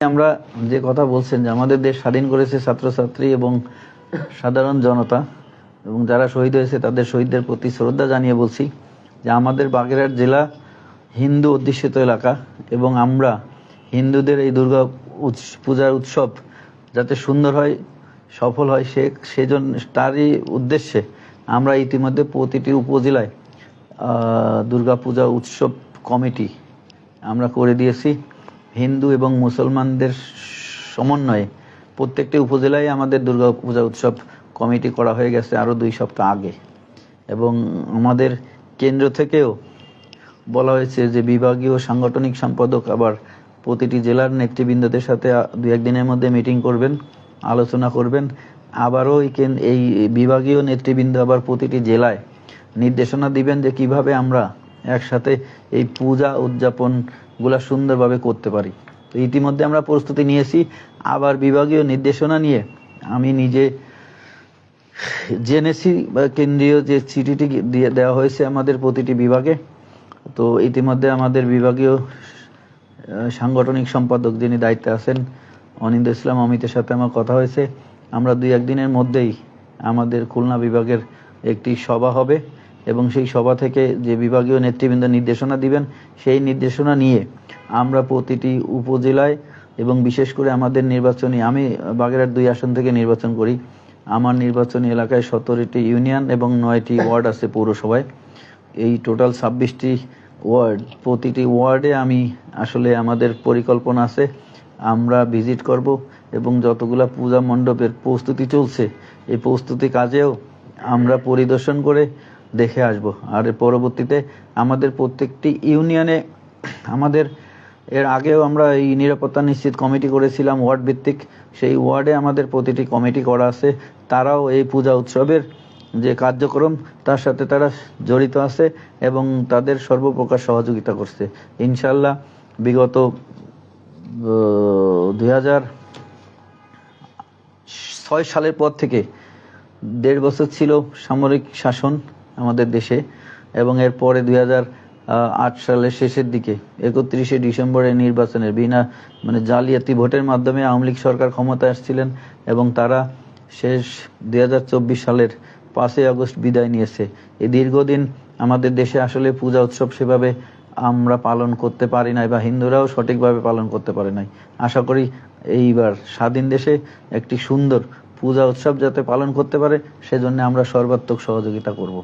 আমরা যে কথা বলছেন যে আমাদের দেশ স্বাধীন করেছে ছাত্রছাত্রী এবং সাধারণ জনতা এবং যারা শহীদ হয়েছে তাদের শহীদদের প্রতি শ্রদ্ধা জানিয়ে বলছি যে আমাদের বাগেরহাট জেলা হিন্দু অধ্যুষিত এলাকা এবং আমরা হিন্দুদের এই দুর্গা পূজার উৎসব যাতে সুন্দর হয়, সফল হয়, সে সেজন্য তারই উদ্দেশ্যে আমরা ইতিমধ্যে প্রতিটি উপজেলায় দুর্গাপূজা উৎসব কমিটি আমরা করে দিয়েছি। হিন্দু এবং মুসলমানদের সমন্বয়ে প্রত্যেকটি উপজেলায় আমাদের দুর্গা পূজা উৎসব কমিটি করা হয়ে গেছে আরও দুই সপ্তাহ আগে। এবং আমাদের কেন্দ্র থেকেও বলা হয়েছে যে বিভাগীয় সাংগঠনিক সম্পাদক আবার প্রতিটি জেলার নেতৃবৃন্দদের সাথে দু একদিনের মধ্যে মিটিং করবেন, আলোচনা করবেন। আবারও এই বিভাগীয় নেতৃবৃন্দ আবার প্রতিটি জেলায় নির্দেশনা দিবেন যে কীভাবে আমরা একসাথে এই পূজা উদযাপনগুলা সুন্দরভাবে করতে পারি। তো ইতিমধ্যে আমরা প্রস্তুতি নিয়েছি। আবার বিভাগীয় নির্দেশনা নিয়ে আমি নিজে জেনেছি বা কেন্দ্রীয় যে চিঠিটি দিয়ে দেওয়া হয়েছে আমাদের প্রতিটি বিভাগে। তো ইতিমধ্যে আমাদের বিভাগীয় সাংগঠনিক সম্পাদক যিনি দায়িত্বে আছেন, অনিন্দ ইসলাম অমিতের সাথে আমার কথা হয়েছে। আমরা দুই একদিনের মধ্যেই আমাদের খুলনা বিভাগের একটি সভা হবে। এবং সেই সভা থেকে যে বিভাগীয় নেতৃবৃন্দ নির্দেশনা দিবেন, সেই নির্দেশনা নিয়ে আমরা প্রতিটি উপজেলায় এবং বিশেষ করে আমাদের নির্বাচনী, আমি বাগেরহাট দুই আসন থেকে নির্বাচন করি। আমার নির্বাচনী এলাকায় সতেরোটি ইউনিয়ন এবং নয়টি ওয়ার্ড আছে পৌরসভায়। এই টোটাল ছাব্বিশটি ওয়ার্ড, প্রতিটি ওয়ার্ডে আমি আসলে আমাদের পরিকল্পনা আছে, আমরা ভিজিট করব এবং যতগুলা পূজা মণ্ডপের প্রস্তুতি চলছে, এই প্রস্তুতি কাজেও আমরা পরিদর্শন করে দেখে আসব। আর পরবর্তীতে আমাদের প্রত্যেকটি ইউনিয়নে আমাদের এর আগেও আমরা এই নিরাপত্তা নিশ্চিত কমিটি করেছিলাম ওয়ার্ড ভিত্তিক সেই ওয়ার্ডে আমাদের প্রতিটি কমিটি করা আছে। তারাও এই পূজা উৎসবের যে কার্যক্রম, তার সাথে তারা জড়িত আছে এবং তাদের সর্বপ্রকার সহযোগিতা করছে। ইনশাল্লাহ বিগত দুই ছয় সালের পর থেকে দেড় বছর ছিল সামরিক শাসন। আমাদের দেশে এবং এরপরে দুই হাজার আট সালের শেষের দিকে, একত্রিশে ডিসেম্বরের নির্বাচনের বিনা মানে জালিয়াতি ভোটের মাধ্যমে আওয়ামী লীগ সরকার ক্ষমতায় আসছিলেন এবং তারা শেষ দু হাজার চব্বিশ সালের পাঁচই আগস্ট বিদায় নিয়েছে। এই দীর্ঘদিন আমাদের দেশে আসলে পূজা উৎসব সেভাবে আমরা পালন করতে পারি নাই বা হিন্দুরাও সঠিকভাবে পালন করতে পারে নাই। আশা করি এইবার স্বাধীন দেশে একটি সুন্দর পূজা উৎসব যাতে পালন করতে পারে, সেজন্য আমরা সর্বাত্মক সহযোগিতা করব।